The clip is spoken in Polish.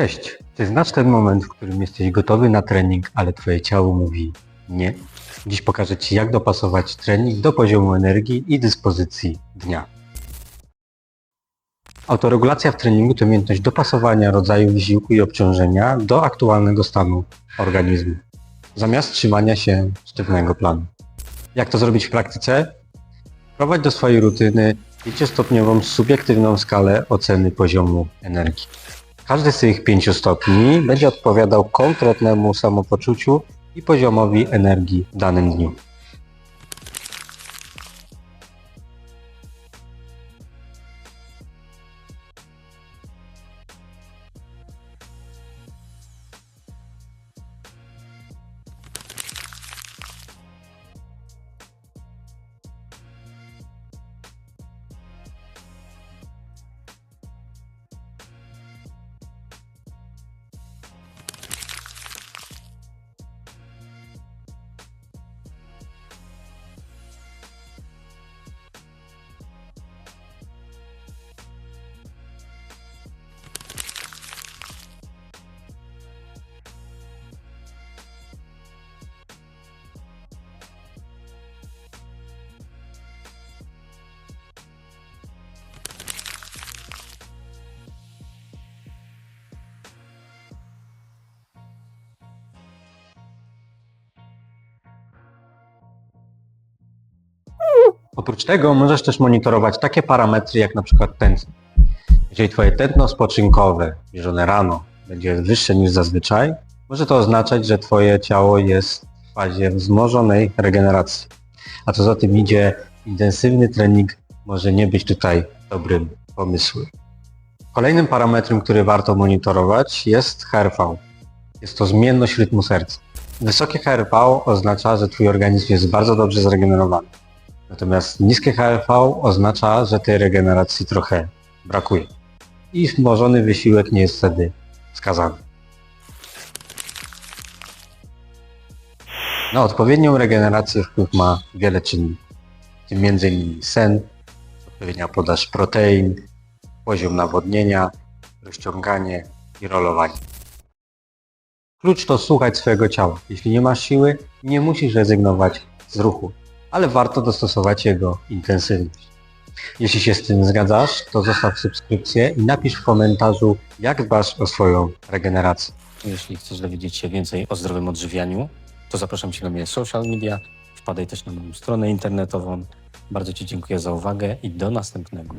Cześć. Czy znasz ten moment, w którym jesteś gotowy na trening, ale twoje ciało mówi nie? Dziś pokażę Ci, jak dopasować trening do poziomu energii i dyspozycji dnia. Autoregulacja w treningu to umiejętność dopasowania rodzaju wysiłku i obciążenia do aktualnego stanu organizmu, zamiast trzymania się sztywnego planu. Jak to zrobić w praktyce? Wprowadź do swojej rutyny pięciostopniową subiektywną skalę oceny poziomu energii. Każdy z tych pięciu stopni będzie odpowiadał konkretnemu samopoczuciu i poziomowi energii w danym dniu. Oprócz tego możesz też monitorować takie parametry jak na przykład tętno. Jeżeli Twoje tętno spoczynkowe, mierzone rano, będzie wyższe niż zazwyczaj, może to oznaczać, że Twoje ciało jest w fazie wzmożonej regeneracji. A co za tym idzie, intensywny trening może nie być tutaj dobrym pomysłem. Kolejnym parametrem, który warto monitorować jest HRV. Jest to zmienność rytmu serca. Wysokie HRV oznacza, że Twój organizm jest bardzo dobrze zregenerowany. Natomiast niskie HRV oznacza, że tej regeneracji trochę brakuje. I wzmożony wysiłek nie jest wtedy wskazany. Na odpowiednią regenerację wpływ ma wiele czynników, w tym m.in. sen, odpowiednia podaż protein, poziom nawodnienia, rozciąganie i rolowanie. Klucz to słuchać swojego ciała. Jeśli nie masz siły, nie musisz rezygnować z ruchu, ale warto dostosować jego intensywność. Jeśli się z tym zgadzasz, to zostaw subskrypcję i napisz w komentarzu, jak dbasz o swoją regenerację. Jeśli chcesz dowiedzieć się więcej o zdrowym odżywianiu, to zapraszam Cię na moje social media. Wpadaj też na moją stronę internetową. Bardzo Ci dziękuję za uwagę i do następnego.